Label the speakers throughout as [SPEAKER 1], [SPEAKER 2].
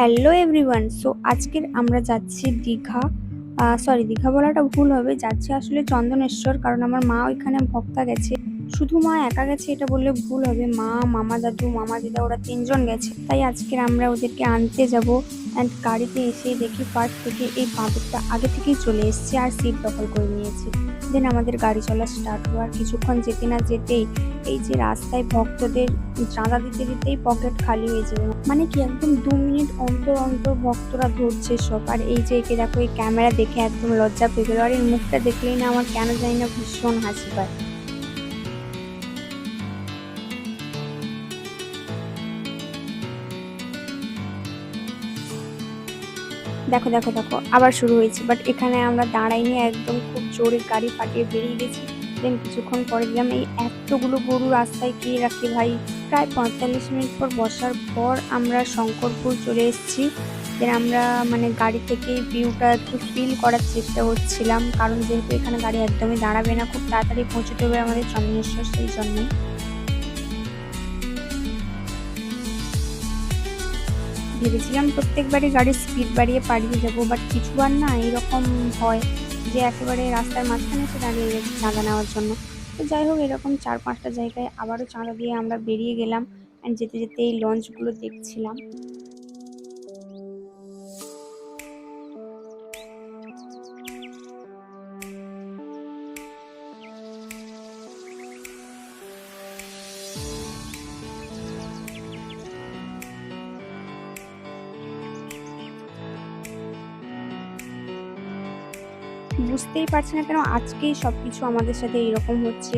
[SPEAKER 1] Hello everyone, so আজকের আমরা যাচ্ছি দীঘা। সরি দীঘা বলাটা ভুল হবে। যাচ্ছি আসলে চন্দনেশ্বর, কারণ আমার মা ওইখানে ভক্তা গেছে। শুধু মা একা গেছে এটা বললে ভুল হবে। মা, মামা দাদু, মামা দিদা ওরা তিনজন গেছে। তাই আজকের আমরা ওদেরকে আনতে যাব। অ্যান্ড গাড়িতে এসে দেখি পার্ক থেকে এই বাঁদরটা আগে থেকেই চলে এসেছে আর সিট দখল করে নিয়েছে। দেন আমাদের গাড়ি চলা স্টার্ট হওয়ার কিছুক্ষণ যেতে না যেতেই এই যে রাস্তায় ভক্তদের চাঁদা দিতে দিতেই পকেট খালি হয়ে যাবে মানে কি একদম দু মিনিট অন্তর অন্তর ভক্তরা ধরছে সব। আর এই যে একে দেখো, এই ক্যামেরা দেখে একদম লজ্জা পেয়ে গেল। আর এই মুখটা দেখলেই না আমার কেন জানি না ভীষণ হাসি পায়। দেখো দেখো দেখো, আবার শুরু হয়েছে। বাট এখানে আমরা দাঁড়াইনি একদম খুব জোরে গাড়ি ফাটিয়ে বেরিয়ে গেছি। দেন কিছুক্ষণ পরে দিলাম এই এতগুলো গরু রাস্তায় কে রাখে ভাই? প্রায় পঁয়তাল্লিশ মিনিট পর বসার পর আমরা শঙ্করপুর চলে এসেছি। দেন আমরা মানে গাড়ি থেকে ভিউটা একটু ফিল করার চেষ্টা করছিলাম। কারণ যেহেতু এখানে গাড়ি একদমই দাঁড়াবে না, খুব তাড়াতাড়ি পৌঁছতে হবে আমাদের চন্দনেশ্বর সেই জন্যই। ভেবেছিলাম প্রত্যেকবারই গাড়ির স্পিড বাড়িয়ে পাড়িয়ে যাব বাট কিছুবার না এরকম হয় যে একেবারে রাস্তার মাঝখানে এসে দাঁড়িয়ে গেছে চাঁদা নেওয়ার জন্য। তো যাই হোক, এরকম চার পাঁচটা জায়গায় আবারও চাঁদা দিয়ে আমরা বেরিয়ে গেলাম অ্যান্ড যেতে যেতে এই লঞ্চগুলো দেখছিলাম। বুঝতেই পারছি না কেন আজকেই সব কিছু আমাদের সাথে এরকম হচ্ছে।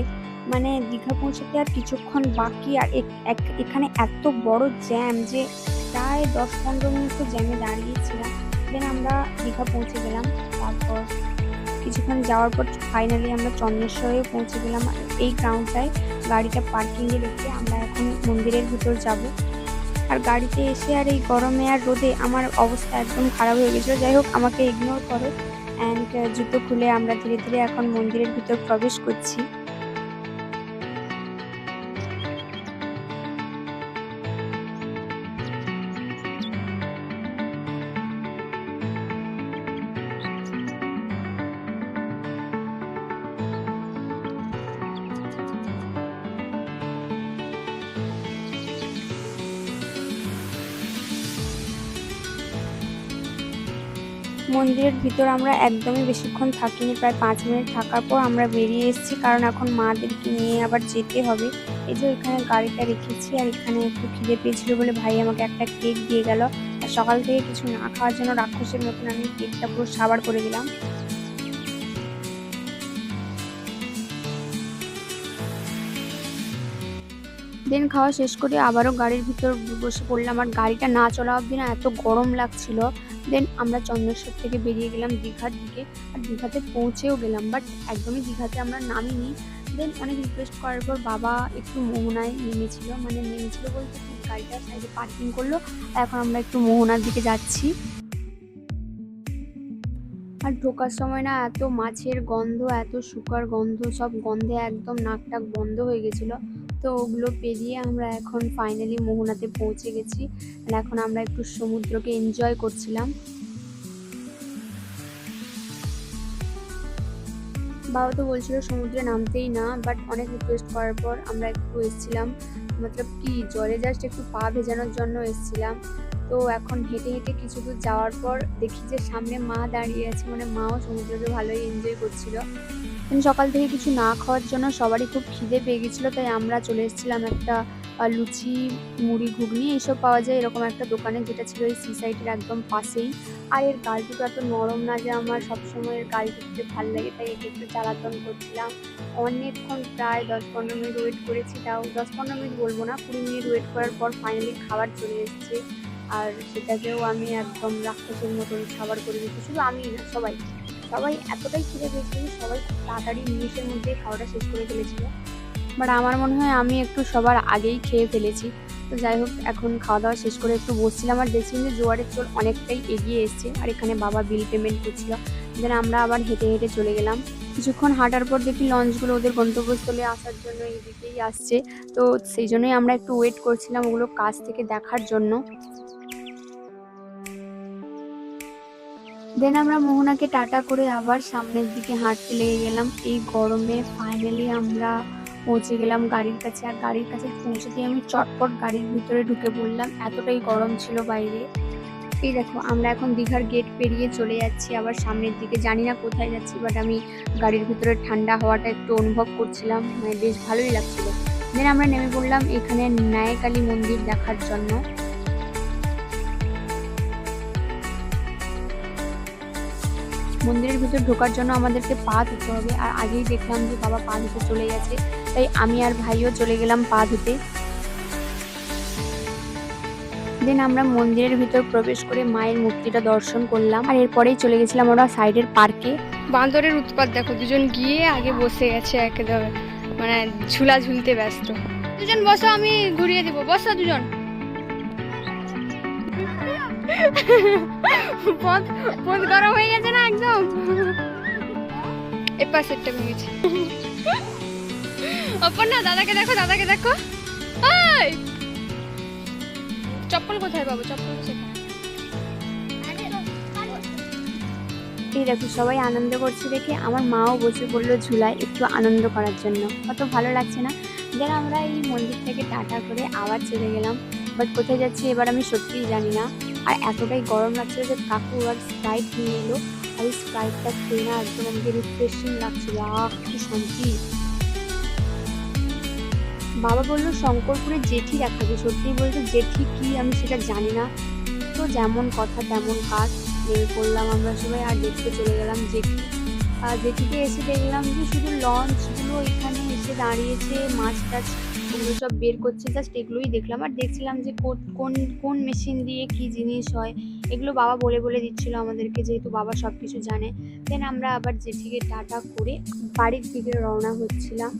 [SPEAKER 1] মানে দীঘা পৌঁছাতে আর কিছুক্ষণ বাকি আর এখানে এত বড় জ্যাম যে প্রায় দশ পনেরো মিনিট তো জ্যামে দাঁড়িয়েছিলাম। দেন আমরা দীঘা পৌঁছে গেলাম, তারপর কিছুক্ষণ যাওয়ার পর ফাইনালি আমরা চন্দ্রেশ্বরে পৌঁছে গেলাম। এই গ্রাউন্ডটায় গাড়িটা পার্কিংয়ে রেখে আমরা এখন মন্দিরের ভিতর যাব। আর গাড়িতে এসে আর এই গরমে আর রোদে আমার অবস্থা একদম খারাপ হয়ে গেছিল। যাই হোক, আমাকে ইগনোর করো। অ্যান্ড জুতো খুলে আমরা ধীরে ধীরে এখন মন্দিরের ভিতর প্রবেশ করছি। মন্দিরের ভিতর আমরা একদমই বেশিক্ষণ থাকিনি। প্রায় পাঁচ মিনিট থাকার পর আমরা বেরিয়ে এসেছি, কারণ এখন মাদেরকে নিয়ে আবার যেতে হবে। এই যে এখানে গাড়িটা রেখেছি আর এখানে একটু খিদে পেয়েছিল বলে ভাই আমাকে একটা কেক দিয়ে গেল। আর সকাল থেকে কিছু না খাওয়ার জন্য রাক্ষসের মতন আমি কেকটা পুরো সাবার করে দিলাম। দেন খাওয়া শেষ করে আবারও গাড়ির ভিতর বসে পড়লাম। আর গাড়িটা না চলা অবধি না এত গরম লাগছিল। দেন আমরা চন্দ্রেশ্বর থেকে বেরিয়ে গেলাম দীঘার দিকে। আর দীঘাতে পৌঁছেও গেলাম বাট একদমই দীঘাতে আমরা নামিনি। দেন অনেক রিকোয়েস্ট করার পর বাবা একটু মোহনায় নেমেছিল। মানে নেমেছিল বলতে গাড়িটা সাইডে পার্কিং করল। এখন আমরা একটু মোহনার দিকে যাচ্ছি। আর ঢোকার সময় না এত মাছের গন্ধ, এত শুকার গন্ধ, সব গন্ধে একদম নাক টাক বন্ধ হয়ে গেছিল। তো ওগুলো পেরিয়ে আমরা এখন ফাইনালি মোহনাতে পৌঁছে গেছি। এখন আমরা একটু সমুদ্রকে এনজয় করছিলাম। বাবা তো বলছিল সমুদ্রে নামতেই না বাট অনেক রিকোয়েস্ট করার পর আমরা একটু এসেছিলাম। মতলব কি, জলে জাস্ট একটু পা ভেজানোর জন্য এসেছিলাম। তো এখন হেঁটে হেঁটে কিছু দূর যাওয়ার পর দেখি যে সামনে মা দাঁড়িয়ে আছে মানে মাও সমুদ্রকে ভালোই এনজয় করছিল। সকাল থেকে কিছু না খাওয়ার জন্য সবারই খুব খিদে পেয়ে গেছিল, তাই আমরা চলে এসেছিলাম একটা লুচি, মুড়ি, ঘুগনি এইসব পাওয়া যায় এরকম একটা দোকানে যেটা ছিল এই সি সাইডের একদম পাশেই। আর এর গাল দুটো এত নরম না যে আমার সবসময় এর গাল দুটো ভালো লাগে, তাই একে একটু চালাতন করছিলাম। অনেকক্ষণ প্রায় দশ পনেরো মিনিট ওয়েট করেছি, তাও দশ পনেরো মিনিট বলব না, কুড়ি মিনিট ওয়েট করার পর ফাইনালি খাবার চলে এসেছে। আর সেটাকেও আমি একদম রাক্ষসের মতন খাবার করে দিচ্ছি শুধু আমি না, সবাই। সবাই এতটাই খিদে পেয়েছিল সবাই তাড়াতাড়ি মিনিটের মধ্যে খাওয়াটা শেষ করে ফেলেছিল। বাট আমার মনে হয় আমি একটু সবার আগেই খেয়ে ফেলেছি। তো যাই হোক, এখন খাওয়া দাওয়া শেষ করে একটু বসছিলাম আর দেখছিলাম যে জোয়ারের চোল অনেকটাই এগিয়ে এসছে আর এখানে বাবা বিল পেমেন্ট করছিল। দেন আমরা আবার হেঁটে হেঁটে চলে গেলাম। কিছুক্ষণ হাঁটার পর দেখি লঞ্চগুলো ওদের গন্তব্যস্থলে আসার জন্য এইদিকেই আসছে। তো সেই জন্যই আমরা একটু ওয়েট করছিলাম ওগুলো কাছ থেকে দেখার জন্য। দেন আমরা মোহনাকে টাটা করে আবার সামনের দিকে হাঁটতে লেগে গেলাম। এই গরমে ফাইনালি আমরা পৌঁছে গেলাম গাড়ির কাছে। আর গাড়ির কাছে পৌঁছে দিয়ে আমি চটপট গাড়ির ভিতরে ঢুকে পড়লাম। এতটাই গরম ছিল বাইরে। এই দেখো, আমরা এখন দীঘার গেট পেরিয়ে চলে যাচ্ছি আবার সামনের দিকে। জানি না কোথায় যাচ্ছি বাট আমি গাড়ির ভিতরে ঠান্ডা হাওয়াটা একটু অনুভব করছিলাম। মানে বেশ ভালোই লাগছিল। দেন আমরা নেমে পড়লাম এখানে নায়কালী মন্দির দেখার জন্য। মন্দিরের ভিতর ঢোকার জন্য আমাদেরকে পা ধুতে হবে। আর আগেই দেখলাম যে বাবা পা ধুতে চলে গেছে। তাই আমি আর ভাইও চলে গেলাম পা ধুতে দেন আমরা মন্দিরের ভিতর প্রবেশ করে মায়ের মূর্তিটা দর্শন করলাম। আর এরপরেই চলে গেছিলাম ওরা সাইডের পার্কে
[SPEAKER 2] বান্দরের উৎপাত দেখো, দুজন গিয়ে আগে বসে গেছে একেবারে মানে ঝুলা ঝুলতে ব্যস্ত। দুজন বসো, আমি ঘুরিয়ে দেবো। বসো দুজন। পথ পথ গরম হয়ে গেছে না একদম? এ পাশেরটা ভেঙেছে অপর্ণা, দাদাকে দেখো দাদাকে দেখো। ওই চপ্পল কোথায় পাবো? চপ্পল
[SPEAKER 1] এই দেখো, সবাই আনন্দ করছে দেখে। আমার মাও বসে পড়ল ঝুলায় একটু আনন্দ করার জন্য। কত ভালো লাগছে না। দেন আমরা এই মন্দির থেকে টাটা করে আবার চলে গেলাম। বাট কোথায় যাচ্ছি এবার আমি সত্যিই জানি না। আর এতটাই গরম লাগছিল যে কাকু আর স্প্রাইট নিয়ে এলো। আর এই স্প্রাইটটা খেয়ে না একদম আমাকে রিফ্রেশিং লাগছিল। আহ, কি শান্তি। বাবা বলল শঙ্করপুরে জেঠি দেখাবে। সত্যিই বলতে জেঠি কি আমি সেটা জানি না। তো যেমন কথা, তেমন কাজ। নেমে পড়লাম আমরা সবাই আর দেখতে চলে গেলাম জেঠি। আর জেঠিতে এসে দেখলাম যে শুধু লঞ্চগুলো এখানে এসে দাঁড়িয়েছে, মাছ টাছ ওগুলো সব বের করছে জাস্ট এগুলোই দেখলাম। আর দেখছিলাম যে কোন কোন মেশিন দিয়ে কি জিনিস হয়, এগুলো বাবা বলে বলে দিচ্ছিল আমাদেরকে, যেহেতু বাবা সব কিছু জানে। দেন আমরা আবার জেঠিকে টাটা করে বাড়ির দিকে রওনা হচ্ছিলাম।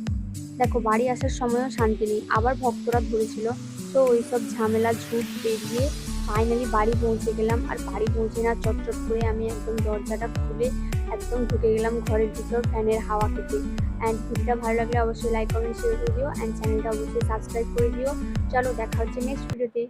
[SPEAKER 1] দেখো, বাড়ি আসার সময়ও শান্তি নেই। আবার ভক্তরা ধরেছিল। তো ওই সব ঝামেলা, ঝুট পেরিয়ে ফাইনালি বাড়ি পৌঁছে গেলাম। আর বাড়ি পৌঁছে না, চটচট করে আমি একদম দরজাটা খুলে একদম ঢুকে গেলাম ঘরের ভিতর ফ্যানের হাওয়া খেতে। অ্যান্ড ভিডিওটা ভালো লাগলে অবশ্যই লাইক কমেন্ট শেয়ার করে দিও। অ্যান্ড চ্যানেলটা অবশ্যই সাবস্ক্রাইব করে দিও। চলো, দেখা হচ্ছে নেক্সট ভিডিওতে